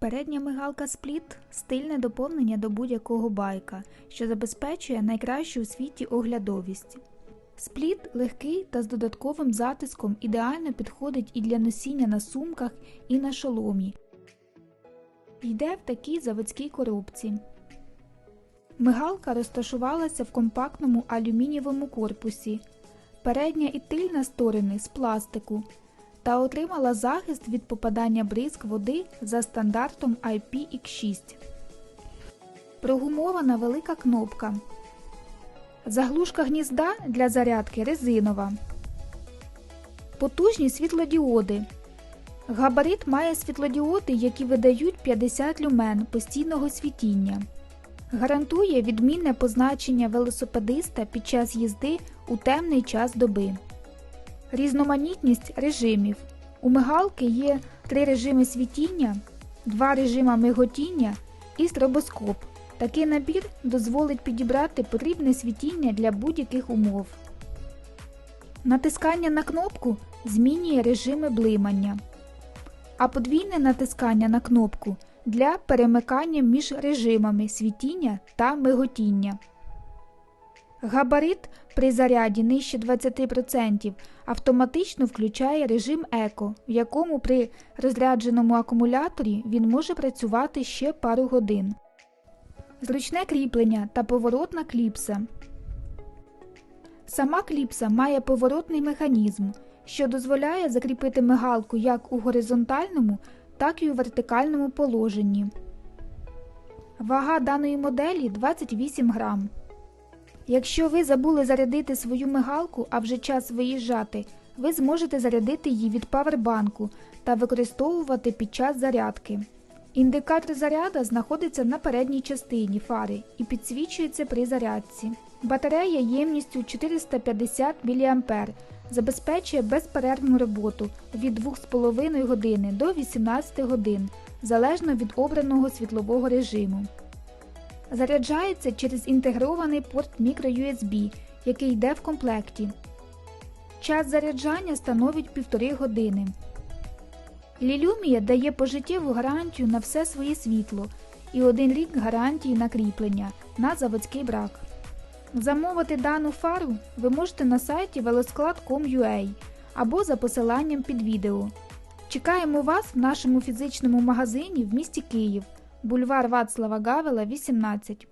Передня мигалка спліт стильне доповнення до будь-якого байка, що забезпечує найкращу у світі оглядовість. Спліт легкий та з додатковим затиском ідеально підходить і для носіння на сумках, і на шоломі. Йде в такій заводській коробці. Мигалка розташувалася в компактному алюмінієвому корпусі, передня і тильна сторони з пластику та отримала захист від попадання бризк води за стандартом IPX6. Прогумована велика кнопка. Заглушка гнізда для зарядки резинова. Потужні світлодіоди. Габарит має світлодіоди, які видають 50 люмен постійного світіння. Гарантує відмінне позначення велосипедиста під час їзди у темний час доби. Різноманітність режимів. У мигалки є три режими світіння, два режима миготіння і стробоскоп. Такий набір дозволить підібрати потрібне світіння для будь-яких умов. Натискання на кнопку змінює режими блимання, а подвійне натискання на кнопку для перемикання між режимами світіння та миготіння. Габарит при заряді нижче 20% автоматично включає режим еко, в якому при розрядженому акумуляторі він може працювати ще пару годин. Зручне кріплення та поворотна кліпса. Сама кліпса має поворотний механізм, що дозволяє закріпити мигалку як у горизонтальному, так і у вертикальному положенні. Вага даної моделі 28 грам. Якщо ви забули зарядити свою мигалку, а вже час виїжджати, ви зможете зарядити її від павербанку та використовувати під час зарядки. Індикатор заряду знаходиться на передній частині фари і підсвічується при зарядці. Батарея ємністю 450 мА забезпечує безперервну роботу від 2,5 години до 18 годин залежно від обраного світлового режиму. Заряджається через інтегрований порт microUSB, який йде в комплекті. Час заряджання становить 1,5 години. Лілюмія дає пожиттєву гарантію на все своє світло і один рік гарантії на кріплення на заводський брак. Замовити дану фару ви можете на сайті velosклад.com.ua або за посиланням під відео. Чекаємо вас в нашому фізичному магазині в місті Київ, бульвар Вацлава Гавела, 18.